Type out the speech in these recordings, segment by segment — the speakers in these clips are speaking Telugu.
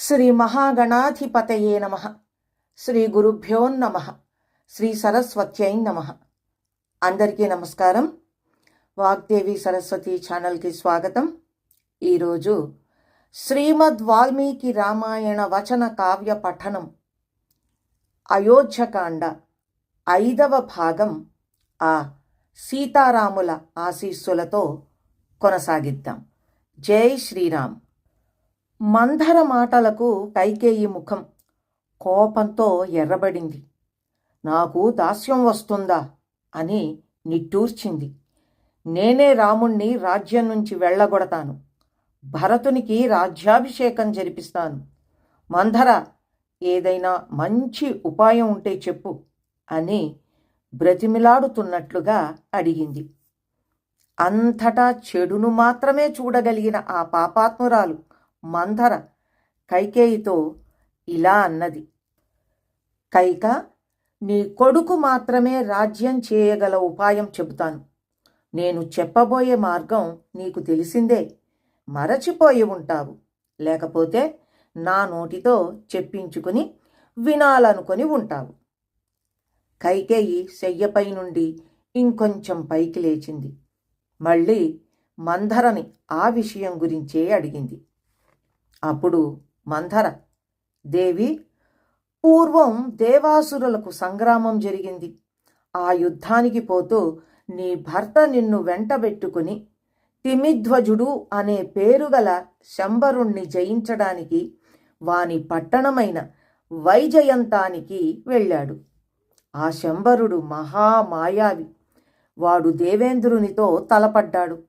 శ్రీ మహాగణాధిపతయే నమ. శ్రీ గురుభ్యోన్నమ శ్రీ సరస్వత్యై నమ. అందరికీ నమస్కారం. వాగ్దేవి సరస్వతి ఛానల్కి స్వాగతం. ఈరోజు శ్రీమద్ వాల్మీకి రామాయణ వచన కావ్య పఠనం అయోధ్యకాండ ఐదవ భాగం ఆ సీతారాముల ఆశీస్సులతో కొనసాగిద్దాం. జై శ్రీరామ్. మంధర మాటలకు కైకేయి ముఖం. కోపంతో ఎర్రబడింది. నాకు దాస్యం వస్తుందా అని నిట్టూర్చింది. నేనే రాముణ్ణి రాజ్యం నుంచి వెళ్ళగొడతాను. భరతునికి రాజ్యాభిషేకం జరిపిస్తాను. మంధర ఏదైనా మంచి ఉపాయం ఉంటే చెప్పు అని బ్రతిమిలాడుతున్నట్లుగా అడిగింది. అంతటా చెడును మాత్రమే చూడగలిగిన ఆ పాపాత్మురాలు మంధర కైకేయితో ఇలా అన్నది. కైక నీ కొడుకు మాత్రమే రాజ్యం చేయగల ఉపాయం చెబుతాను. నేను చెప్పబోయే మార్గం నీకు తెలిసిందే. మరచిపోయి ఉంటావు. లేకపోతే నా నోటితో చెప్పించుకుని వినాలనుకొని ఉంటావు. కైకేయి శయ్యపై నుండి ఇంకొంచెం పైకి లేచింది. మళ్ళీ మంధరని ఆ విషయం గురించే అడిగింది. అప్పుడు మంధర దేవి పూర్వం దేవాసురులకు సంగ్రామం జరిగింది. ఆ యుద్ధానికి పోతూ నీ భర్త నిన్ను వెంటబెట్టుకుని తిమిధ్వజుడు అనే పేరుగల శంబరుణ్ణి జయించడానికి వాని పట్టణమైన వైజయంతానికి వెళ్ళాడు. ఆ శంబరుడు మహామాయావి వాడు దేవేంద్రునితో తలపడ్డాడు.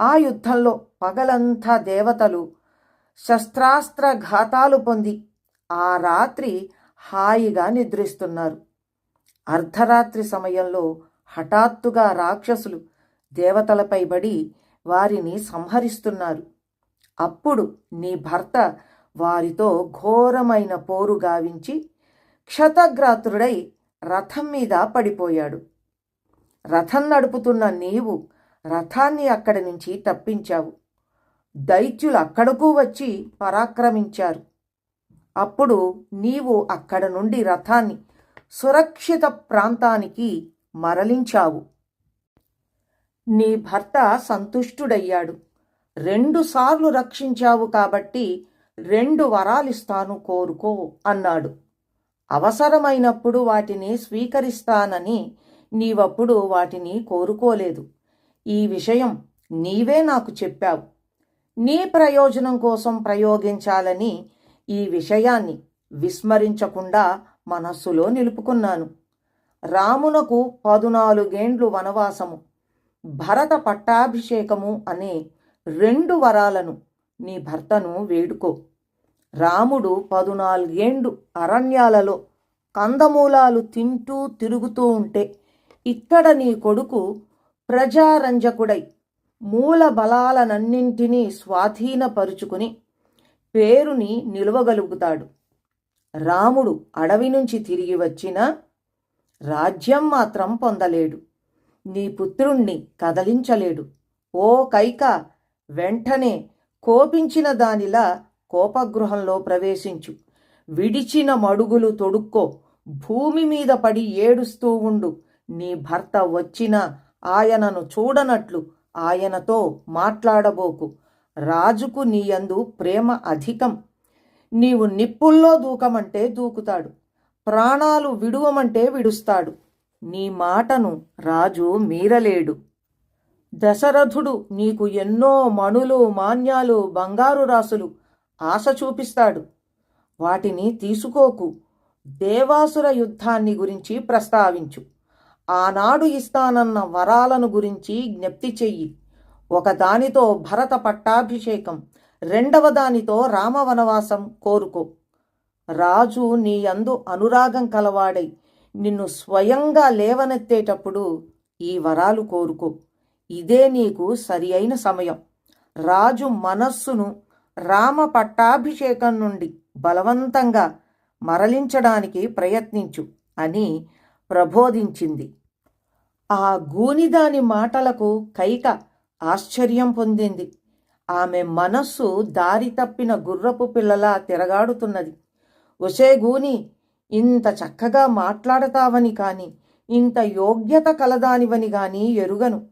ఆ యుద్ధంలో పగలంతా దేవతలు శస్త్రాస్త్ర ఘాతాలు పొంది ఆ రాత్రి హాయిగా నిద్రిస్తున్నారు. అర్ధరాత్రి సమయంలో హఠాత్తుగా రాక్షసులు దేవతలపై బడి వారిని సంహరిస్తున్నారు. అప్పుడు నీ భర్త వారితో ఘోరమైన పోరు గావించి క్షతగ్రాతుడై రథం మీద పడిపోయాడు. రథం నడుపుతున్న నీవు రథాన్ని అక్కడి నుంచి తప్పించావు. దైత్యులు అక్కడకు వచ్చి పరాక్రమించారు. అప్పుడు నీవు అక్కడ నుండి రథాన్ని సురక్షిత ప్రాంతానికి మరలించావు. నీ భర్త సంతుష్టుడయ్యాడు. రెండుసార్లు రక్షించావు కాబట్టి రెండు వరాలిస్తాను కోరుకో అన్నాడు. అవసరమైనప్పుడు వాటిని స్వీకరిస్తానని నీవప్పుడు వాటిని కోరుకోలేదు. ఈ విషయం నీవే నాకు చెప్పావు. నీ ప్రయోజనం కోసం ప్రయోగించాలని ఈ విషయాన్ని విస్మరించకుండా మనస్సులో నిలుపుకున్నాను. రామునకు పదునాలుగేండ్లు వనవాసము భరత పట్టాభిషేకము అనే రెండు వరాలను నీ భర్తను వేడుకో. రాముడు పదునాలుగేండు అరణ్యాలలో కందమూలాలు తింటూ తిరుగుతూ ఉంటే ఇక్కడ నీ కొడుకు ప్రజారంజకుడై మూల బలాలనన్నింటినీ స్వాధీనపరుచుకుని పేరుని నిలువగలుగుతాడు. రాముడు అడవి నుంచి తిరిగి వచ్చిన రాజ్యం మాత్రం పొందలేడు. నీ పుత్రుణ్ణి కదలించలేడు. ఓ కైక వెంటనే కోపించిన దానిలా కోపగృహంలో ప్రవేశించు. విడిచిన మడుగులు తొడుక్కో. భూమి మీద పడి ఏడుస్తూ ఉండు. నీ భర్త వచ్చినా ఆయనను చూడనట్లు ఆయనతో మాట్లాడబోకు. రాజుకు నీయందు ప్రేమ అధికం. నీవు నిప్పుల్లో దూకమంటే దూకుతాడు. ప్రాణాలు విడువమంటే విడుస్తాడు. నీ మాటను రాజు మీరలేడు. దశరథుడు నీకు ఎన్నో మణులు మాన్యాలు బంగారు రాసులు ఆశ చూపిస్తాడు. వాటిని తీసుకోకు. దేవాసుర యుద్ధాన్ని గురించి ప్రస్తావించు. ఆనాడు ఇస్తానన్న వరాలను గురించి జ్ఞప్తి చెయ్యి. ఒకదానితో భరత పట్టాభిషేకం రెండవ దానితో రామవనవాసం కోరుకో. రాజు నీ అందు అనురాగం కలవాడై నిన్ను స్వయంగా లేవనెత్తేటప్పుడు ఈ వరాలు కోరుకో. ఇదే నీకు సరి అయిన సమయం. రాజు మనస్సును రామ పట్టాభిషేకం నుండి బలవంతంగా మరలించడానికి ప్రయత్నించు అని ప్రబోధించింది. ఆ గూనిదాని మాటలకు కైక ఆశ్చర్యం పొందింది. ఆమె మనస్సు దారి తప్పిన గుర్రపు పిల్లలా తిరగాడుతున్నది. ఒసే గూని ఇంత చక్కగా మాట్లాడతావని కాని ఇంత యోగ్యత కలదానివని గాని ఎరుగను.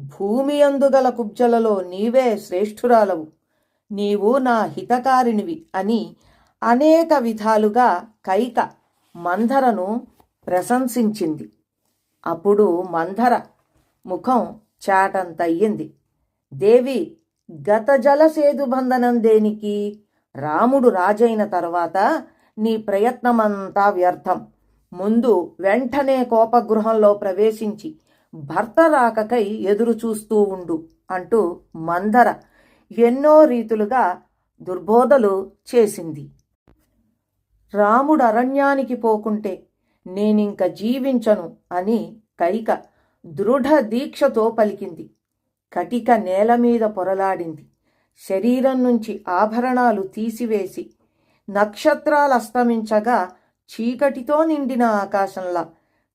భూమి అందుగల కుబ్జలలో నీవే శ్రేష్ఠురాలవు. నీవు నా హితకారినివి అని అనేక విధాలుగా కైక మంధరను ప్రశంసించింది. అప్పుడు మంధర ముఖం చాటంతయ్యింది. దేవి గత జలసేదు బంధనం దేనికి? రాముడు రాజైన తర్వాత నీ ప్రయత్నమంతా వ్యర్థం. ముందు వెంటనే కోపగృహంలో ప్రవేశించి భర్త రాకకై ఎదురు చూస్తూ ఉండు అంటూ మందర ఎన్నో రీతులుగా దుర్బోధలు చేసింది. రాముడు అరణ్యానికి పోకుంటే నేనింక జీవించను అని కైక దృఢ దీక్షతో పలికింది. కటిక నేల మీద పొరలాడింది. శరీరం నుంచి ఆభరణాలు తీసివేసి నక్షత్రాలు అస్తమించగా చీకటితో నిండిన ఆకాశంలా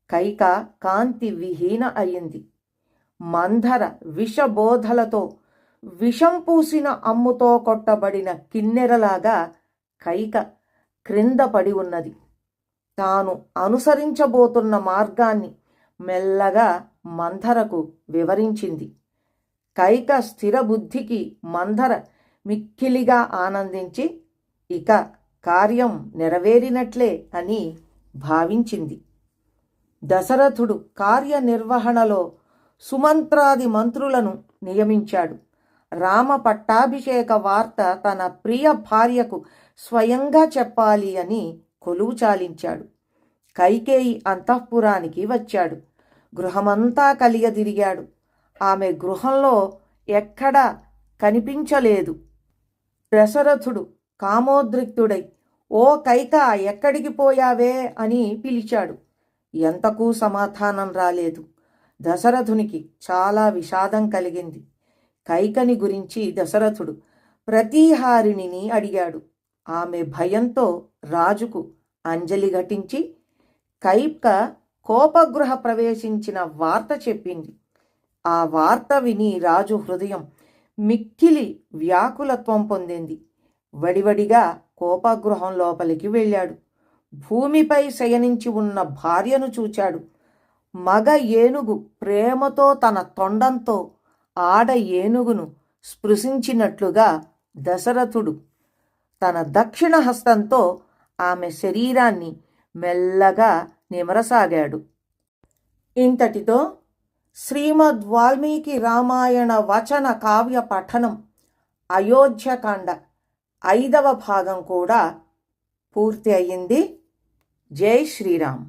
కైక కాంతి విహీన అయింది మంధర విషబోధలతో విషం పూసిన అమ్ముతో కొట్టబడిన కిన్నెరలాగా కైక క్రింద పడి ఉన్నది. తాను అనుసరించబోతున్న మార్గాన్ని మెల్లగా మంధరకు వివరించింది. కైక స్థిర బుద్ధికి మంధర మిక్కిలిగా ఆనందించి ఇక కార్యం నెరవేరినట్లే అని భావించింది. దశరథుడు కార్యనిర్వహణలో సుమంత్రాది మంత్రులను నియమించాడు. రామ పట్టాభిషేక వార్త తన ప్రియ భార్యకు స్వయంగా చెప్పాలి అని కొలువు చాలించాడు. కైకేయి అంతఃపురానికి వచ్చాడు. గృహమంతా కలిగదిరిగాడు ఆమె గృహంలో ఎక్కడా కనిపించలేదు. దశరథుడు కామోద్రిక్తుడై ఓ కైక ఎక్కడికి పోయావే? అని పిలిచాడు. ఎంతకు సమాధానం రాలేదు. దశరథునికి చాలా విషాదం కలిగింది. కైకని గురించి దశరథుడు ప్రతీహారిణిని అడిగాడు. ఆమె భయంతో రాజుకు అంజలి ఘటించి కైప్క కోపగృహ ప్రవేశించిన వార్త చెప్పింది. ఆ వార్త విని రాజు హృదయం మిక్కిలి వ్యాకులత్వం పొందింది. వడివడిగా కోపగృహం లోపలికి వెళ్ళాడు. భూమిపై శయనించి ఉన్న భార్యను చూచాడు. మగ ఏనుగు ప్రేమతో తన తొండంతో ఆడ ఏనుగును స్పృశించినట్లుగా దశరథుడు తన దక్షిణ హస్తంతో ఆమె శరీరాన్ని మెల్లగా నిమరసాగాడు. ఇంతటితో శ్రీమద్ వాల్మీకి రామాయణ వచన కావ్య పఠనం అయోధ్యకాండ ఐదవ భాగం కూడా పూర్తి అయ్యింది జై శ్రీరామ్.